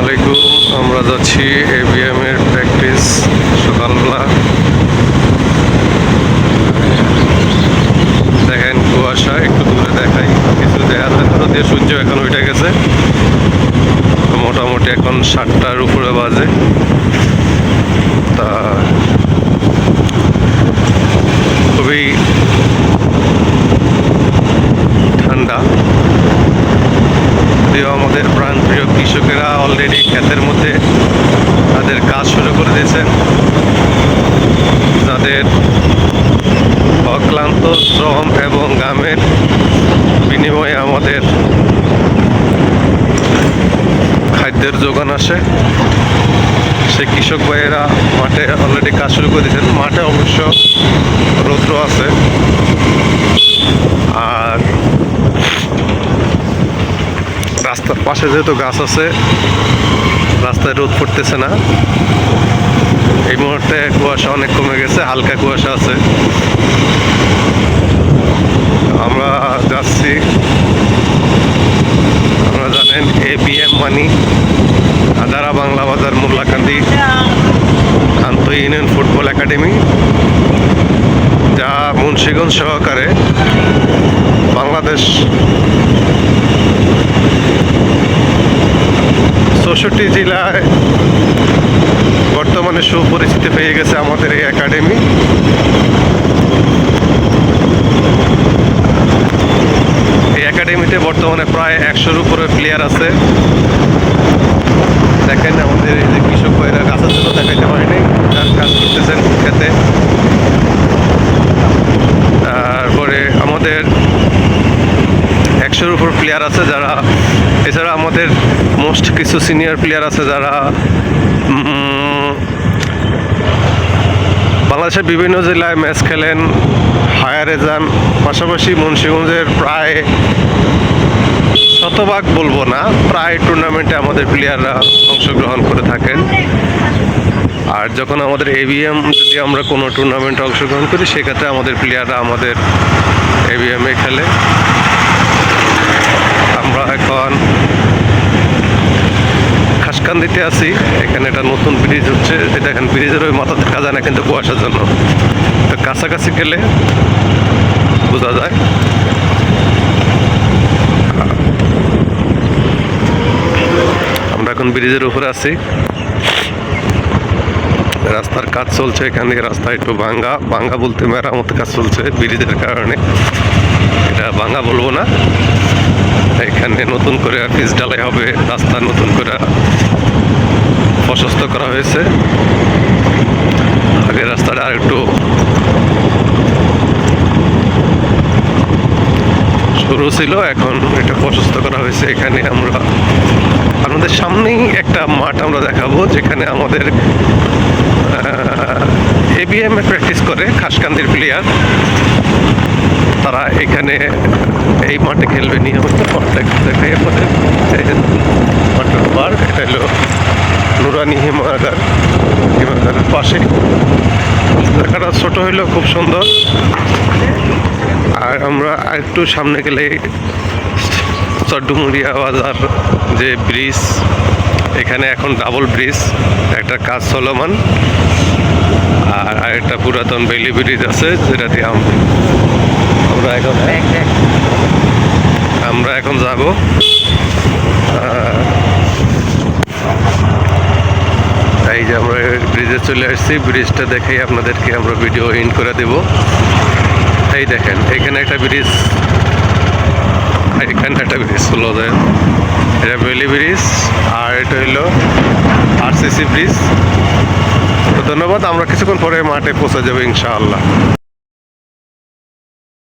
আলাইকুম। আমরা যাচ্ছি এবিএম এর প্র্যাকটিস সকালবেলা। দেখেন কুয়াশা, একটু দূরে দেখাই। কিছু দেখা যায় দিয়ে সূর্য এখন উঠে গেছে। মোটামুটি এখন সাতটার উপরে বাজে। কাজ শুরু করে দিয়েছেন যাদের অক্লান্ত শ্রম এবং গামের বিনিময়ে আমাদের খাদ্যের যোগান আসে। সেই কৃষক ভাইয়েরা মাঠে অলরেডি কাজ শুরু করে দিয়েছেন। মাঠে অবশ্য রৌদ্র আছে। আর রাস্তার পাশে যেহেতু গাছ আছে, রাস্তায় রোদ পড়তেছে না। এই মুহূর্তে কুয়াশা অনেক কমে গেছে, হালকা কুয়াশা আছে। আমরা যাচ্ছি আমরা জানেন এ বি এম মানি আদারা বাংলা বাজার, মোল্লাকান্দি আন্ত ইউনিয়ন ফুটবল একাডেমি, যা মুন্সিগঞ্জ সহকারে বাংলাদেশ চৌষট্টি জেলায় বর্তমানে সুপরিচিতি পেয়ে গেছে আমাদের এই একাডেমি। এই একাডেমিতে বর্তমানে প্রায় একশোর উপরে প্লেয়ার আছে। দেখেন আমাদের এই যে কৃষক ভাইরা গাছের জন্য দেখাইতে পারেনি। কাজ কাজ করতেছেন খেতে। তারপরে আমাদের একশোর উপর প্লেয়ার আছে যারা, এছাড়া আমাদের মোস্ট কিছু সিনিয়র প্লেয়ার আছে যারা বাংলাদেশের বিভিন্ন জেলায় ম্যাচ খেলেন হায়ারে যান, পাশাপাশি মুন্সিগঞ্জের প্রায় শতভাগ বলব না, প্রায় টুর্নামেন্টে আমাদের প্লেয়াররা অংশগ্রহণ করে থাকেন। আর যখন আমাদের এভিএম যদি আমরা কোনো টুর্নামেন্টে অংশগ্রহণ করি, সেক্ষেত্রে আমাদের প্লেয়াররা আমাদের এভিএমে খেলে। আমরা এখন খাসকান্দিতে আছি। এখানে একটা নতুন ব্রিজ হচ্ছে। এটা এখন ব্রিজের ওই মাথা দেখা যায় না কিন্তু কুয়াশার জন্য। তো কাছাকাছি গেলে বোঝা যায়। আমরা এখন ব্রিজের উপরে আছি। রাস্তার কাজ চলছে এখান থেকে, রাস্তা একটু ভাঙ্গা। ভাঙ্গা বলতে মেরামত কাজ চলছে ব্রিজের কারণে। এটা ভাঙ্গা বলব না। এখানে নতুন করে পিচ ঢালাই হবে, রাস্তা নতুন করে প্রশস্ত করা হয়েছে। আগে রাস্তাটা আর একটু শুরু ছিল, এখন এটা প্রশস্ত করা হয়েছে। এখানে আমরা আমাদের সামনেই একটা মাঠ আমরা দেখাবো, যেখানে আমাদের এবিএম এ প্র্যাকটিস করে, খাসকান্দির প্লেয়ার তারা এখানে এই মাঠে খেলবে। নিয়মিত মাঠের এটা নুরানি হিমাগার। পাশে। জায়গাটা ছোট হইলেও খুব সুন্দর। আর আমরা একটু সামনে গেলে চড্ডুমুড়িয়া বাজার যে ব্রিজ, এখানে এখন ডাবল ব্রিজ একটা কাজ চলমান। আর আরেকটা পুরাতন বেলি ব্রিজ আছে যেটা দিয়ে আমরা এখন আমরা এখন যাব। এই যে আমরা ব্রিজে চলে আসছি ব্রিজটা দেখেই আপনাদেরকে আমরা ভিডিও ইন করে দেব। এই দেখেন এখানে একটা ব্রিজ। এখানে একটা ব্রিজ হলো যে এটা বেলি ব্রিজ আর এটা হইল আরসিসি ব্রিজ। ধন্যবাদ আমরা কিছুক্ষণ পরে মাঠে পৌঁছে যাব ইনশাআল্লাহ।